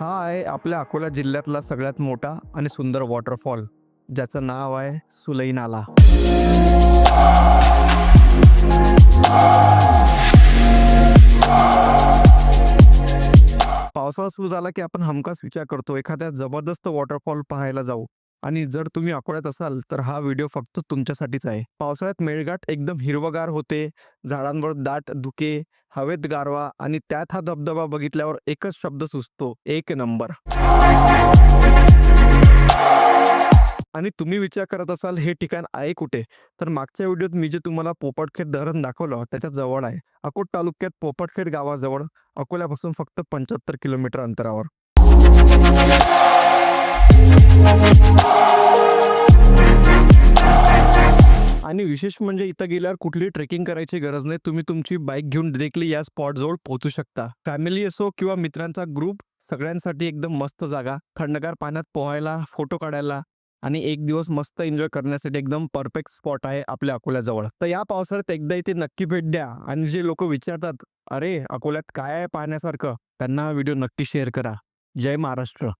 हा आहे आपल्या अकोला जिल्ह्यातला सगळ्यात मोठा आणि सुंदर वॉटरफॉल ज्याचं नाव आहे सुलई नाला पावसाळा सुरू झाला की आपण हमखास विचार करतो एखाद्या जबरदस्त वॉटरफॉल पाहायला जाऊ. आणि जर तुम्ही अकोल्यात असाल तर हा व्हिडिओ फक्त तुमच्यासाठीच आहे. पावसाळ्यात मेळघाट एकदम हिरवगार होते झाडांवर दाट धुके हवेत गारवा आणि त्यात हा धबधबा बघितल्यावर एकच शब्द सुचतो एक नंबर. आणि तुम्ही विचार करत असाल हे ठिकाण आहे कुठे? तर मागच्या व्हिडिओत मी जे तुम्हाला पोपटखेड धरण दाखवलं त्याच्याजवळ आहे. अकोट तालुक्यात पोपटखेड गावाजवळ अकोल्यापासून फक्त पंच्याहत्तर किलोमीटर अंतरावर. आणि विशेष म्हणजे इथं गेल्यावर कुठली ट्रेकिंग करायची गरज नाही. तुम्ही तुमची बाईक घेऊन डिरेक्टली या स्पॉट जवळ पोहोचू शकता. फॅमिली असो किंवा मित्रांचा ग्रुप सगळ्यांसाठी एकदम मस्त जागा. थंडगार पाण्यात पोहायला फोटो काढायला आणि एक दिवस मस्त एन्जॉय करण्यासाठी एकदम परफेक्ट स्पॉट आहे आपल्या अकोल्याजवळ. तर या पावसाळ्यात एकदा इथे नक्की भेट द्या आणि जे लोक विचारतात अरे अकोल्यात काय आहे पाहण्यासारखं? त्यांना हा व्हिडिओ नक्की शेअर करा. जय महाराष्ट्र.